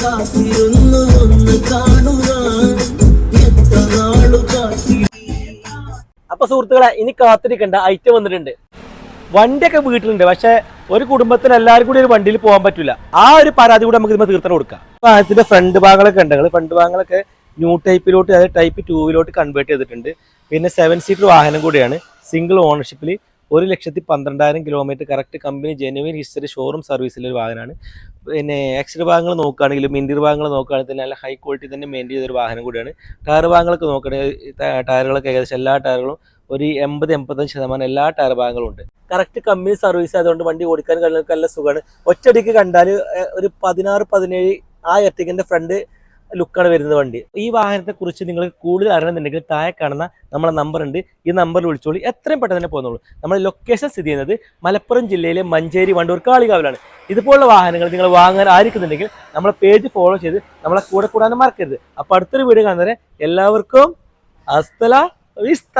കാത്തിരുന്നു ഒന്ന് എത്ര നാളു അപ്പൊ സുഹൃത്തുക്കളെ ഇനി കാത്തിരിക്കണ്ട ഐറ്റം വന്നിട്ടുണ്ട്. വണ്ടിയൊക്കെ വീട്ടിലുണ്ട്. പക്ഷെ ഒരു കുടുംബത്തിന് എല്ലാവർക്കും കൂടി ഒരു വണ്ടിയിൽ പോകാൻ പറ്റില്ല ആ ഒരു പരാതി കൂടെ നമുക്ക് ഇതിന് തീർത്തണം കൊടുക്കാം. വാഹനത്തിന്റെ അതിന്റെ ഫ്രണ്ട് ഭാഗങ്ങളൊക്കെ ഉണ്ട്. നിങ്ങൾ ഫ്രണ്ട് ഭാഗങ്ങളൊക്കെ ന്യൂ ടൈപ്പിലോട്ട് അതായത് ടൈപ്പ് ടൂവിലോട്ട് കൺവേർട്ട് ചെയ്തിട്ടുണ്ട്. പിന്നെ സെവൻ സീറ്റർ വാഹനം കൂടിയാണ്. സിംഗിൾ ഓണർഷിപ്പിൽ ഒരു ലക്ഷത്തി പന്ത്രണ്ടായിരം kilometre correct company genuine history showroom സർവീസിലെ ഒരു വാഹനമാണ് പിന്നെ എക്സ്റ്റർ ഭാഗങ്ങൾ നോക്കുകയാണെങ്കിലും ഇന്റീരിയർ ഭാഗങ്ങൾ നോക്കുകയാണെങ്കിൽ തന്നെ നല്ല ഹൈ ക്വാളിറ്റി തന്നെ മെയിന്റെയിൻ ചെയ്തൊരു വാഹനം കൂടിയാണ്. ടയർ ഭാഗങ്ങളൊക്കെ നോക്കുകയാണെങ്കിൽ ടയറുകളൊക്കെ ഏകദേശം എല്ലാ ടയറുകളും ഒരു എൺപത് എൺപത്തഞ്ച് ശതമാനം എല്ലാ ടയർ ഭാഗങ്ങളും ഉണ്ട്. കറക്റ്റ് കമ്പനി സർവീസ് ആയതുകൊണ്ട് വണ്ടി ഓടിക്കാൻ കഴിഞ്ഞാൽ നല്ല സുഖമാണ്. ഒറ്റയടിക്ക് കണ്ടാൽ ഒരു പതിനാറ് പതിനേഴ് ആ എർട്ടിക്കിന്റെ ഫ്രണ്ട് ലുക്കാണ് വരുന്ന വണ്ടി. ഈ വാഹനത്തെ കുറിച്ച് നിങ്ങൾ കൂടുതൽ അറിയണമെന്നുണ്ടെങ്കിൽ താഴെ കാണുന്ന നമ്മളെ നമ്പർ ഉണ്ട്. ഈ നമ്പറിൽ വിളിച്ചോളി. എത്രയും പെട്ടെന്ന് തന്നെ പോകുന്നുള്ളൂ നമ്മുടെ ലൊക്കേഷൻ സ്ഥിതി ചെയ്യുന്നത് മലപ്പുറം ജില്ലയിലെ മഞ്ചേരി വണ്ടൂർ കാളികാവിലാണ്. ഇതുപോലുള്ള വാഹനങ്ങൾ നിങ്ങൾ വാങ്ങാൻ ആയിരിക്കുന്നുണ്ടെങ്കിൽ നമ്മളെ പേജ് ഫോളോ ചെയ്ത് നമ്മളെ കൂടെ കൂടാനും മറക്കരുത്. അപ്പോൾ അടുത്തൊരു വീഡിയോ കാണുന്നവരെ എല്ലാവർക്കും അസ്തല വിസ്ത